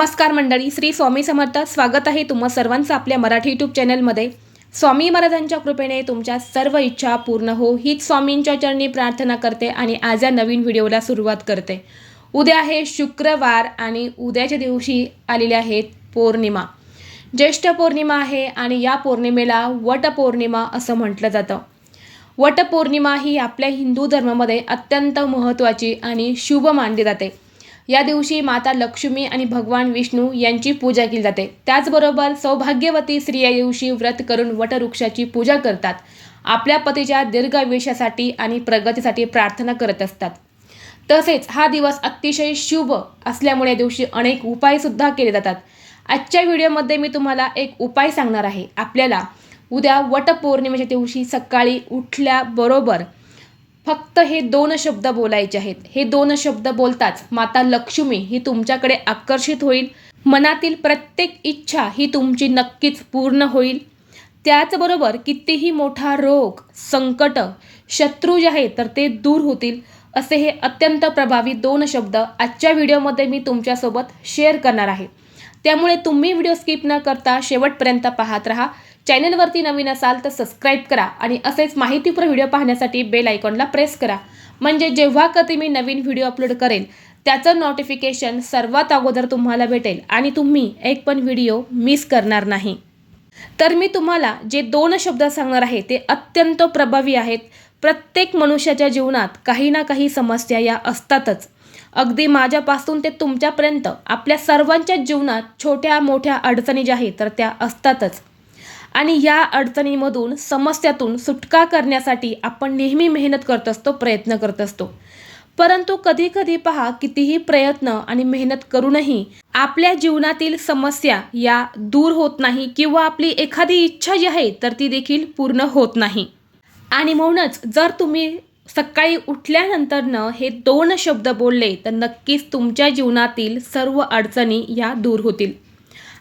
नमस्कार मंडळी श्री स्वामी समर्थ. स्वागत आहे तुम्हा सर्वांचं आपल्या मराठी यूट्यूब चॅनलमध्ये स्वामी महाराजांच्या कृपेने तुमच्या सर्व इच्छा पूर्ण हो हीच स्वामींच्या चरणी प्रार्थना करते आणि आज या नवीन व्हिडिओला सुरुवात करते. उद्या आहे शुक्रवार आणि उद्याच्या दिवशी आलेल्या आहेत पौर्णिमा. ज्येष्ठ पौर्णिमा आहे आणि या पौर्णिमेला वटपौर्णिमा असं म्हटलं जातं. वटपौर्णिमा ही आपल्या हिंदू धर्मामध्ये अत्यंत महत्त्वाची आणि शुभ मानली जाते. या दिवशी माता लक्ष्मी आणि भगवान विष्णू यांची पूजा केली जाते. त्याचबरोबर सौभाग्यवती स्त्रिया दिवशी व्रत करून वटवृक्षाची पूजा करतात. आपल्या पतीच्या दीर्घ आयुष्यासाठी आणि प्रगतीसाठी प्रार्थना करत असतात. तसेच हा दिवस अतिशय शुभ असल्यामुळे या दिवशी अनेक उपायसुद्धा केले जातात. आजच्या व्हिडिओमध्ये मी तुम्हाला एक उपाय सांगणार आहे. आपल्याला उद्या वटपौर्णिमेच्या दिवशी सकाळी उठल्याबरोबर फक्त हे दोन शब्द बोलायचे आहेत. हे दोन शब्द बोलताच माता लक्ष्मी ही तुमच्याकडे आकर्षित होईल. मनातील प्रत्येक इच्छा ही तुमची नक्कीच पूर्ण होईल. त्याचबरोबर कितीही मोठा रोग संकट शत्रू जे आहेत तर ते दूर होतील. असे हे अत्यंत प्रभावी दोन शब्द आजच्या व्हिडिओमध्ये मी तुमच्यासोबत शेअर करणार आहे. त्यामुळे तुम्ही व्हिडिओ स्किप न करता शेवटपर्यंत पाहत राहा. चॅनलवरती नवीन असाल तर सबस्क्राईब करा आणि असेच माहितीपूर्ण व्हिडिओ पाहण्यासाठी बेल आयकॉनला प्रेस करा. म्हणजे जेव्हा कधी मी नवीन व्हिडिओ अपलोड करेल त्याचं नोटिफिकेशन सर्वात अगोदर तुम्हाला भेटेल आणि तुम्ही एक पण व्हिडिओ मिस करणार नाही. तर मी तुम्हाला जे दोन शब्द सांगणार आहे ते अत्यंत प्रभावी आहेत. प्रत्येक मनुष्याच्या जीवनात काही ना काही समस्या या असतातच. अगदी माझ्यापासून ते तुमच्यापर्यंत आपल्या सर्वांच्या जीवनात छोट्या मोठ्या अडचणी ज्या आहेत तर त्या असतातच. आणि या अडचणीमधून समस्यातून सुटका करण्यासाठी आपण नेहमी मेहनत करत असतो प्रयत्न करत असतो. परंतु कधी कधी पहा कितीही प्रयत्न आणि मेहनत करूनही आपल्या जीवनातील समस्या या दूर होत नाही किंवा आपली एखादी इच्छा जी आहे तर ती देखील पूर्ण होत नाही. आणि म्हणूनच जर तुम्ही सकाळी उठल्यानंतरनं हे दोन शब्द बोलले तर नक्कीच तुमच्या जीवनातील सर्व अडचणी या दूर होतील.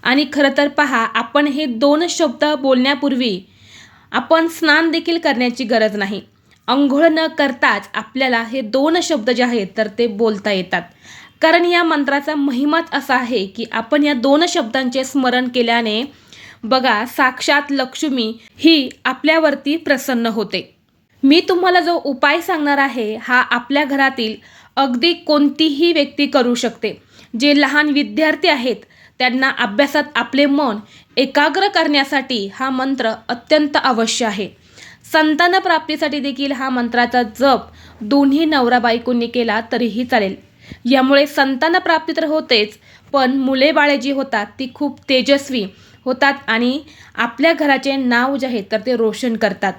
आणि खरं तर पहा आपण हे दोन शब्द बोलण्यापूर्वी आपण स्नान देखील करण्याची गरज नाही. अंघोळ न करताच आपल्याला हे दोन शब्द जे आहेत तर ते बोलता येतात. कारण या मंत्राचा महिमाच असा आहे की आपण या दोन शब्दांचे स्मरण केल्याने बघा साक्षात लक्ष्मी ही आपल्यावरती प्रसन्न होते. मी तुम्हाला जो उपाय सांगणार आहे हा आपल्या घरातील अगदी कोणतीही व्यक्ती करू शकते. जे लहान विद्यार्थी आहेत त्यांना अभ्यासात आपले मन एकाग्र करण्यासाठी हा मंत्र अत्यंत आवश्यक आहे. संतान प्राप्तीसाठी देखील हा मंत्राचा जप दोन्ही नवरा बायकोंनी केला तरीही चालेल. यामुळे संतान प्राप्ती तर होतेच पण मुले बाळे जी होतात ती खूप तेजस्वी होतात आणि आपल्या घराचे नाव जे आहे तर ते रोशन करतात.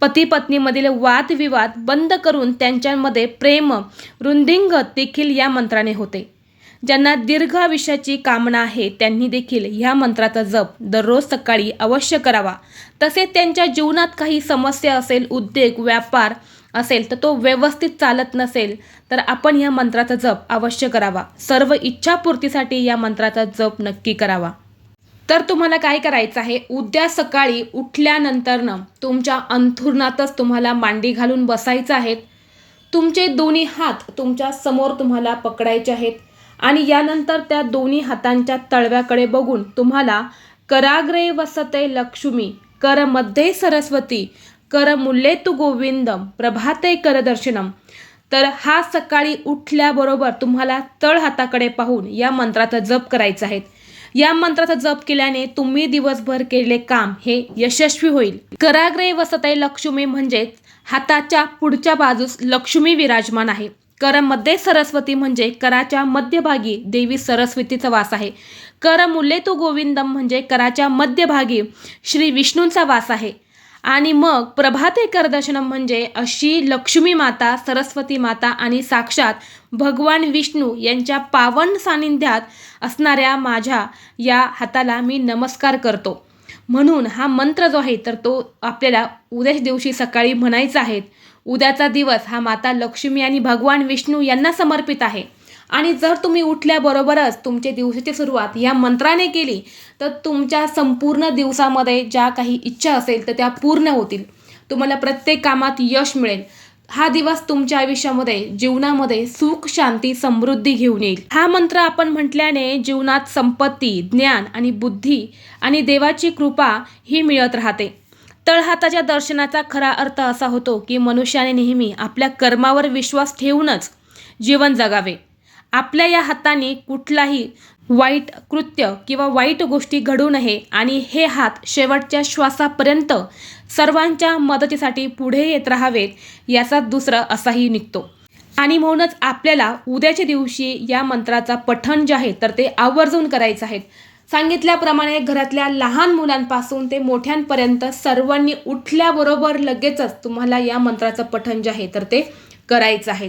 पती पत्नीमधील वादविवाद बंद करून त्यांच्यामध्ये प्रेम रुंदिंग देखील या मंत्राने होते. ज्यांना दीर्घ आयुष्याची कामना आहे त्यांनी देखील ह्या मंत्राचा जप दररोज सकाळी अवश्य करावा. तसेच त्यांच्या जीवनात काही समस्या असेल उद्योग व्यापार असेल तर तो व्यवस्थित चालत नसेल तर आपण या मंत्राचा जप अवश्य करावा. सर्व इच्छापूर्तीसाठी या मंत्राचा जप नक्की करावा. तर तुम्हाला काय करायचं आहे? उद्या सकाळी उठल्यानंतरनं तुमच्या अंथुरणातच तुम्हाला मांडी घालून बसायचं आहेत तुमचे दोन्ही हात तुमच्यासमोर तुम्हाला पकडायचे आहेत. आणि यानंतर त्या दोन्ही हातांच्या तळव्याकडे बघून तुम्हाला कराग्रे वसते लक्ष्मी कर मध्ये सरस्वती कर मुल्ले तू गोविंदम प्रभाते कर दर्शनम. तर हा सकाळी उठल्याबरोबर तुम्हाला तळ हाताकडे पाहून या मंत्राचा जप करायचा आहे. या मंत्राचा जप केल्याने तुम्ही दिवसभर केलेले काम हे यशस्वी होईल. कराग्रे वसते लक्ष्मी म्हणजेच हाताच्या पुढच्या बाजूस लक्ष्मी विराजमान आहे. करमध्ये सरस्वती म्हणजे कराच्या मध्यभागी देवी सरस्वतीचा वास आहे. कर मुल्ले तो गोविंदम म्हणजे कराच्या मध्यभागी श्री विष्णूंचा वास आहे. आणि मग प्रभाते करदर्शनम म्हणजे अशी लक्ष्मी माता सरस्वती माता आणि साक्षात भगवान विष्णू यांच्या पावन सानिध्यात असणाऱ्या माझ्या या हाताला मी नमस्कार करतो. म्हणून हा मंत्र जो आहे तर तो आपल्याला उद्याच दिवशी सकाळी म्हणायचा आहे. उद्याचा दिवस हा माता लक्ष्मी आणि भगवान विष्णू यांना समर्पित आहे. आणि जर तुम्ही उठल्याबरोबरच तुमच्या दिवसाची सुरुवात या मंत्राने केली तर तुमच्या संपूर्ण दिवसामध्ये ज्या काही इच्छा असेल तर त्या पूर्ण होतील. तुम्हाला प्रत्येक कामात यश मिळेल. हा दिवस तुमच्या आयुष्यामध्ये जीवनामध्ये सुख शांती समृद्धी घेऊन येईल. हा मंत्र आपण म्हटल्याने जीवनात संपत्ती ज्ञान आणि बुद्धी आणि देवाची कृपा ही मिळत राहते. तळहाताच्या दर्शनाचा खरा अर्थ असा होतो की मनुष्याने नेहमी आपल्या कर्मावर विश्वास ठेवूनच जीवन जगावे. आपल्या या हाताने कुठलाही वाईट कृत्य किंवा वाईट गोष्टी घडू नये आणि हे हात शेवटच्या श्वासापर्यंत सर्वांच्या मदतीसाठी पुढे येत राहावेत याचा दुसरा असाही निघतो. आणि म्हणूनच आपल्याला उद्याच्या दिवशी या मंत्राचा पठण जे आहे तर ते आवर्जून करायचं आहे. सांगितल्याप्रमाणे घरातल्या लहान मुलांपासून ते मोठ्यांपर्यंत सर्वांनी उठल्याबरोबर लगेचच तुम्हाला या मंत्राचं पठण जे आहे तर ते करायचं आहे.